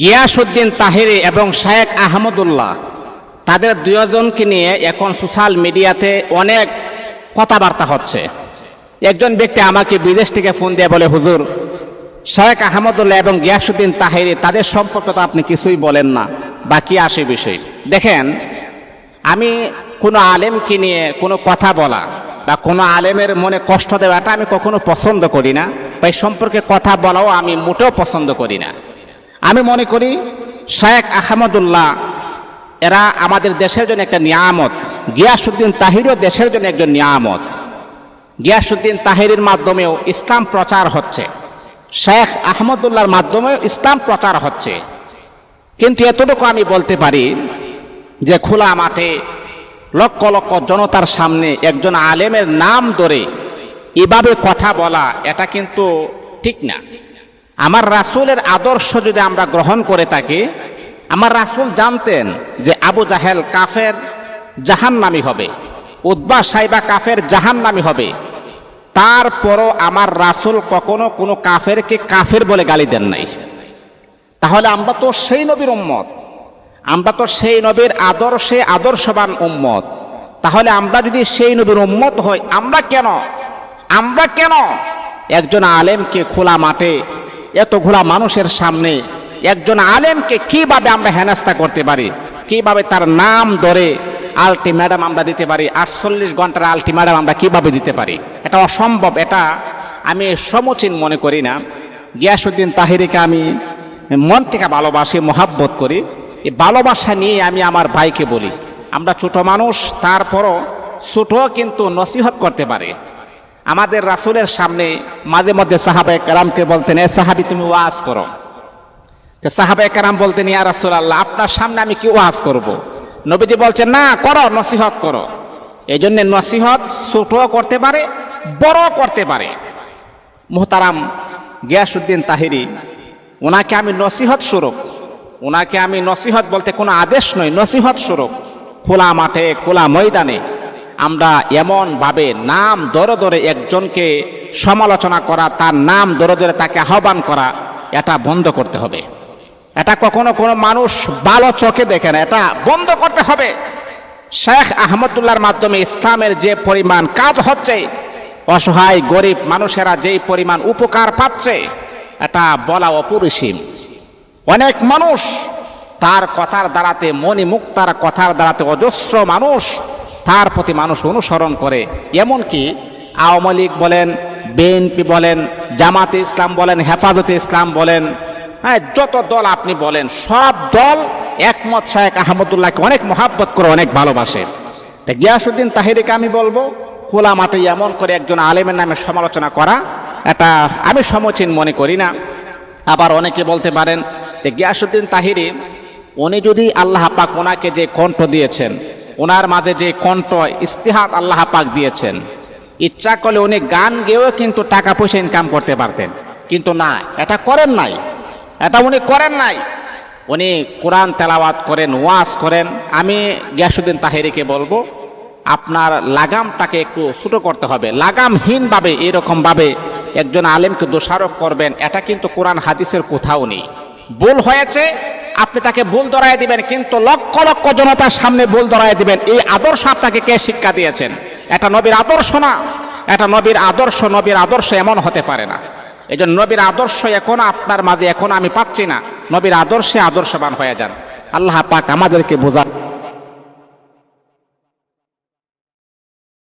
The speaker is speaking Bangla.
গিয়াসউদ্দিন তাহিরি এবং শায়েক আহমদুল্লাহ, তাদের দুজনকে নিয়ে এখন সোশ্যাল মিডিয়াতে অনেক কথাবার্তা হচ্ছে। একজন ব্যক্তি আমাকে বিদেশ থেকে ফোন দিয়ে বলে, হুজুর শায়েক আহমদুল্লাহ এবং গিয়াসউদ্দিন তাহিরি, তাদের সম্পর্কে তো আপনি কিছুই বলেন না, বাকি আসে বিষয়। দেখেন, আমি কোনো আলেমকে নিয়ে কোনো কথা বলা বা কোনো আলেমের মনে কষ্ট দেওয়াটা আমি কখনো পছন্দ করি না। বা সম্পর্কে কথা বলাও আমি মোটেও পছন্দ করি না। আমি মনে করি শায়েক আহমদুল্লাহ, এরা আমাদের দেশের জন্য একটা নিয়ামত। গিয়াসুদ্দিন তাহিরও দেশের জন্য একজন নিয়ামত। গিয়াসুদ্দিন তাহিরের মাধ্যমেও ইসলাম প্রচার হচ্ছে। শেখ আহমদুল্লাহর মাধ্যমেও ইসলাম প্রচার হচ্ছে। কিন্তু এতটুকু আমি বলতে পারি যে খোলা মাঠে লক্ষ লক্ষ জনতার সামনে একজন আলেমের নাম ধরে এভাবে কথা বলা, এটা কিন্তু ঠিক না। আমার রাসূলের আদর্শ যদি আমরা গ্রহণ করে থাকি, আমার রাসূল জানতেন যে আবু জাহেল কাফের জাহান্নামি হবে উদ্বা সাইবা কাফের জাহান্নামি হবে। তারপরও আমার রাসূল কখনো কোনো কাফেরকে কাফের বলে গালি দেন নাই। তাহলে আমরা তো সেই নবীর উম্মত, আমরা তো সেই নবীর আদর্শে আদর্শবান উম্মত। তাহলে আমরা যদি সেই নবীর উম্মত হই, আমরা কেন? আমরা কেন? একজন আলেমকে খোলা মাঠে এতগুলা মানুষের সামনে একজন আলেমকে কীভাবে আমরা হেনাস্তা করতে পারি? কীভাবে তার নাম ধরে আলটিমেটাম আমরা দিতে পারি? আটচল্লিশ ঘণ্টার আলটিমেটাম আমরা কীভাবে দিতে পারি? এটা অসম্ভব, এটা আমি সমচীন মনে করি না। গিয়াসুদ্দিন তাহিরিকে আমি মন থেকে ভালোবাসি, মহাব্বত করি। এই ভালোবাসা নিয়ে আমি আমার ভাইকে বলি, আমরা ছোট মানুষ, তারপরও ছোট কিন্তু নসিহত করতে পারে। আমাদের রাসূলের সামনে মাঝে মধ্যে সাহাবে কারামকে বলতেন, এ সাহাবি, তুমি ওয়াজ করো। তো সাহাবে কারাম বলতেন, ইয়া রাসূল আল্লাহ আপনার সামনে আমি কি ওয়াজ করব। নবীজি বলছেন, না, করো, নসিহত করো। এই জন্য নসিহত ছোটও করতে পারে বড় করতে পারে। মোহতারাম গিয়াসুদ্দিন তাহিরি, ওনাকে আমি নসিহত স্বরূপ, ওনাকে আমি নসিহত বলতে কোনো আদেশ নয়, নসিহত স্বরূপ। খোলা মাঠে, খোলা ময়দানে আমরা এমনভাবে নাম ধরে ধরে একজনকে সমালোচনা করা, তার নাম ধরে ধরে তাকে আহ্বান করা, এটা বন্ধ করতে হবে। এটা কখনো কোনো মানুষ ভালো চোখে দেখে না, এটা বন্ধ করতে হবে। শেখ আহমদুল্লাহর মাধ্যমে ইসলামের যে পরিমাণ কাজ হচ্ছে, অসহায়, গরিব মানুষেরা যেই পরিমাণ উপকার পাচ্ছে, এটা বলা অপরিসীম। অনেক মানুষ তার কথার দ্বারাতে মণিমুক্তার কথার দ্বারাতে অজস্র মানুষ তার প্রতি মানুষ অনুসরণ করে। এমনকি আওয়ামী লীগ বলেন, বিএনপি বলেন, জামাতে ইসলাম বলেন, হেফাজতে ইসলাম বলেন হ্যাঁ যত দল আপনি বলেন, সব দল একমত শাহেক আহমদুল্লাহকে অনেক মহাব্বত করে, অনেক ভালোবাসে। তা গিয়াসুদ্দিন তাহিরিকে আমি বলব খোলা মাঠে এমন করে একজন আলেমের নামে সমালোচনা করা, এটা আমি সমচীন মনে করি না। আবার অনেকে বলতে পারেন যে গিয়াসুদ্দিন তাহিরি, উনি যদি আল্লাহ পাক ওনাকে যে কণ্ঠ দিয়েছেন ওনার মাঝে যে কণ্ঠ ইস্তিহাত আল্লাহ পাক দিয়েছেন। ইচ্ছা করলে উনি গান গেয়েও কিন্তু টাকা পয়সা ইনকাম করতে পারতেন। কিন্তু না, এটা করেন নাই। এটা উনি করেন নাই। উনি কোরআন তেলাওয়াত করেন, ওয়াজ করেন। আমি গিয়াসুদ্দিন তাহেরিকে বলব, আপনার লাগামটাকে একটু ছোটো করতে হবে। লাগামহীনভাবে, এরকমভাবে একজন আলেমকে দোষারোপ করবেন, এটা কিন্তু কোরআন হাদিসের কোথাও নেই। ভুল হয়েছে আপনি তাকে ভুল ধরাই দিবেন, কিন্তু লক্ষ লক্ষ জনতার সামনে ভুল ধরাই দিবেন। এই আদর্শ আপনাকে কে শিক্ষা দিয়েছেন? এটা নবীর আদর্শ না? এটা নবীর আদর্শ নবীর আদর্শ এমন হতে পারে না। এই জন্য নবীর আদর্শ এখন আপনার মাঝে, এখন আমি পাচ্ছি না। নবীর আদর্শে আদর্শবান হয়ে যান। আল্লাহ পাক আমাদেরকে বোঝা